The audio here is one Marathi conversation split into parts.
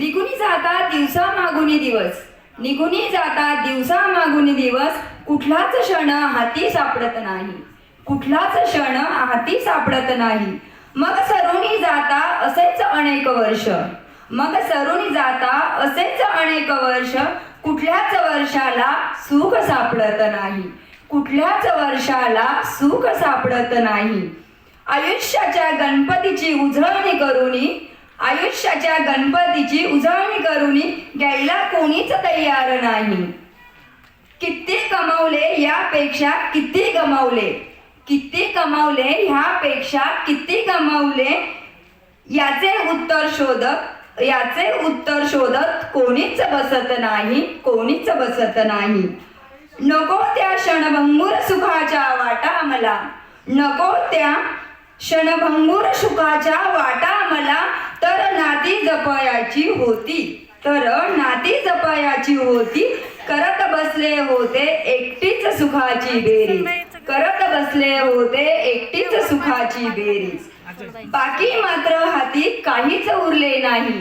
निघूनी जाता दिवसा मागुनी दिवस. निघुनी जाता दिवसा मागुनी दिवस. कुठलाच क्षण हाती सापडत नाही. कुठलाच क्षण हाती सापडत नाही. मग सरुणी जाता असेच अनेक वर्ष. मग सरुणी जाता असेच अनेक वर्ष. कुठल्याच वर्षाला सुख सापडत नाही. कुठल्याच वर्षाला सुख सापडत नाही. आयुष्याच्या गणपतीची उजळणी करूनी आयुष्याच्या गणपतीची उजळणी करून घ्यायला कोणीच तयार नाही. किती कमावले यापेक्षा किती गमावले? किती कमावले ह्यापेक्षा किती गमावले? याचे उत्तर शोधत याचे उत्तर शोधत कोणीच बसत नाही कोणीच बसत नाही. नको त्या क्षणभंगूर सुखाच्या वाटा मला. नको त्या क्षणभंगूर सुखाच्या वाटा मला. जपायाची होती. तर नाती जपायाची होती. करत बसले होते एकटीच सुखाची बेरी करत बसले होते एकटीच सुखाची बेरी बाकी मात्र हाती काहीच उरले नाही.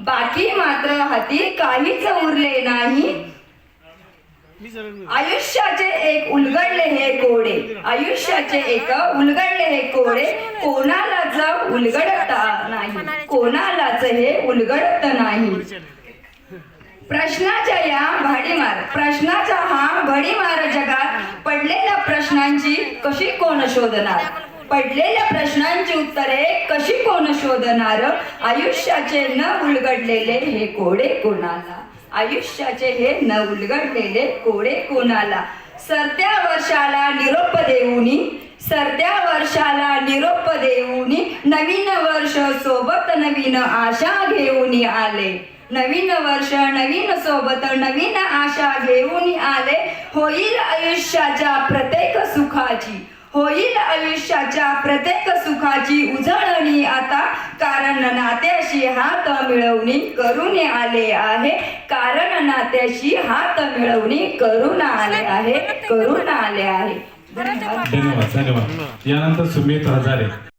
बाकी मात्र हाती काहीच उरले नाही. आयुष्याचे एक उलगडले हे कोडे. आयुष्याचे एक उलगडले हे कोडे. कोणाला कोणालाच उलगडता नाही? कोणालाच हे उलगडत नाही. प्रश्नाच्या या भाडीमार प्रश्नाचा हा भडीमार जगात पडलेल्या प्रश्नांची कशी कोण शोधणार? पडलेल्या प्रश्नांची उत्तरे कशी कोण शोधणार? आयुष्याचे न उलगडलेले हे कोडे कोणाला? आयुष्याचे हे न उलगडलेले कोडे कोणाला? सरत्या वर्षाला निरोप देऊनी सरत्या वर्षाला निरोप देऊन नवीन वर्ष सोबत नवीन आशा घेऊन आले. नवीन वर्ष नवीन सोबत नवीन आशा घेऊन आले. होईल आयुष्याच्या प्रत्येक सुखाची. होईल आयुष्याच्या प्रत्येक सुखाची उजळणी आता. कारण नात्याशी हात मिळवणी करून आले आहे. कारण नात्याशी हात मिळवणी करून आले आहे. करून आले आहे. धन्यवाद धन्यवाद. यानंतर सुमित हजारे.